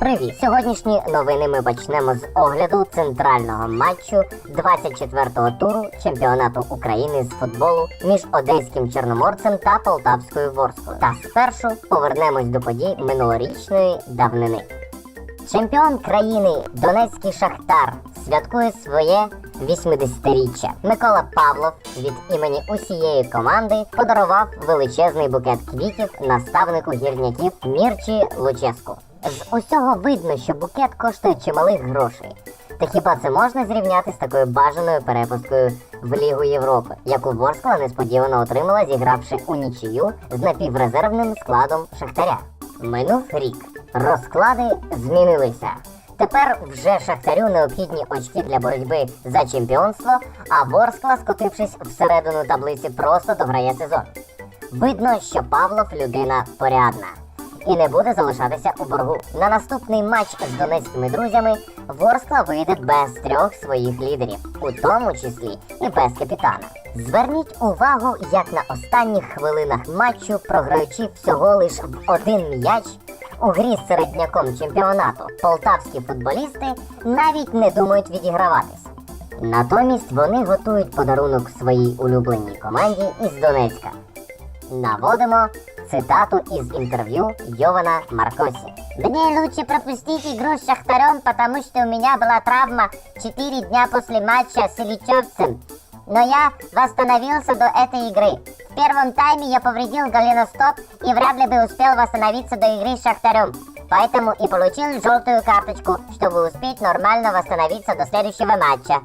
Привіт! Сьогоднішні новини ми почнемо з огляду центрального матчу 24-го туру чемпіонату України з футболу між одеським чорноморцем та полтавською ворскою. Та спершу повернемось до подій минулорічної давнини. Чемпіон країни Донецький Шахтар святкує своє 80-річчя. Микола Павлов від імені усієї команди подарував величезний букет квітів наставнику гірняків Мірчі Луческу. З усього видно, що букет коштує чималих грошей. Та хіба це можна зрівняти з такою бажаною перепусткою в Лігу Європи, яку Ворскла несподівано отримала, зігравши у нічию з напіврезервним складом Шахтаря? Минув рік. Розклади змінилися. Тепер вже Шахтарю необхідні очки для боротьби за чемпіонство, а Ворскла, скотившись всередину таблиці, просто дограє сезон. Видно, що Павлов людина порядна і не буде залишатися у боргу. На наступний матч з донецькими друзями Ворскла вийде без трьох своїх лідерів, у тому числі і без капітана. Зверніть увагу, як на останніх хвилинах матчу, програючи всього лиш в один м'яч. У грі з середняком чемпіонату полтавські футболісти навіть не думають відіграватись. Натомість вони готують подарунок своїй улюбленій команді із Донецька. Наводимо цитату із интервью Йована Маркоси. Мне лучше пропустить игру с Шахтарем, потому что у меня была травма 4 дня после матча с Ильичевцем. Но я восстановился до этой игры. В первом тайме я повредил голеностоп и вряд ли бы успел восстановиться до игры с Шахтарем. Поэтому и получил желтую карточку, чтобы успеть нормально восстановиться до следующего матча.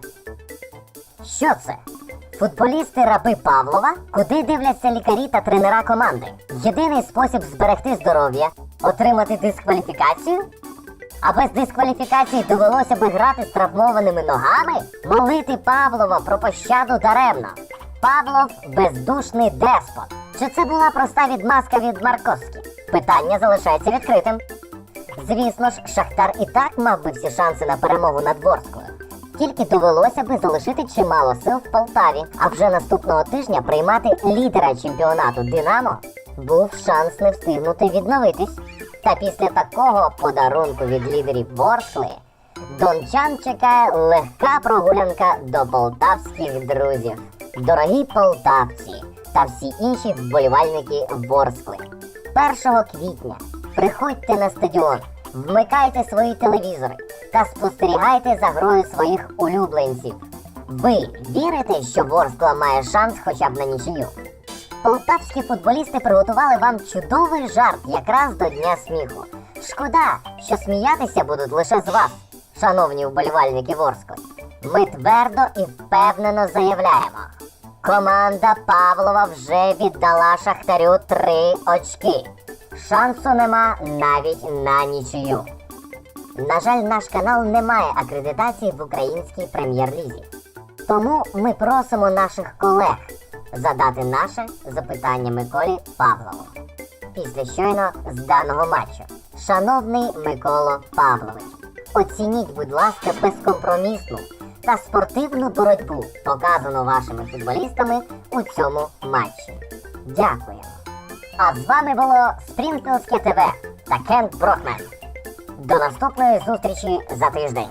Це? Футболісти раби Павлова, куди дивляться лікарі та тренера команди. Єдиний спосіб зберегти здоров'я отримати дискваліфікацію. А без дискваліфікації довелося би грати з травмованими ногами, молити Павлова про пощаду даремно. Павлов бездушний деспот. Чи це була проста відмазка від Марковські? Питання залишається відкритим. Звісно ж, Шахтар і так мав би всі шанси на перемогу над Ворскою. Тільки довелося би залишити чимало сил в Полтаві, а вже наступного тижня приймати лідера чемпіонату Динамо. Був шанс не встигнути відновитись. Та після такого подарунку від лідерів Ворскли дончан чекає легка прогулянка до полтавських друзів. Дорогі полтавці та всі інші вболівальники Ворскли. 1 квітня приходьте на стадіон, вмикайте свої телевізори та спостерігайте за грою своїх улюбленців. Ви вірите, що Ворскла має шанс хоча б на нічию? Полтавські футболісти приготували вам чудовий жарт якраз до Дня сміху. Шкода, що сміятися будуть лише з вас, шановні вболівальники Ворскли. Ми твердо і впевнено заявляємо. Команда Павлова вже віддала Шахтарю три очки. Шансу нема навіть на нічию. На жаль, наш канал не має акредитації в українській прем'єр-лізі. Тому ми просимо наших колег задати наше запитання Миколі Павлову. Після щойно з даного матчу. Шановний Миколо Павлович, оцініть, будь ласка, безкомпромісну та спортивну боротьбу, показану вашими футболістами у цьому матчі. Дякуємо. А з вами було Спрінфілдське ТВ та Кент Брокмен. До наступної зустрічі за тиждень.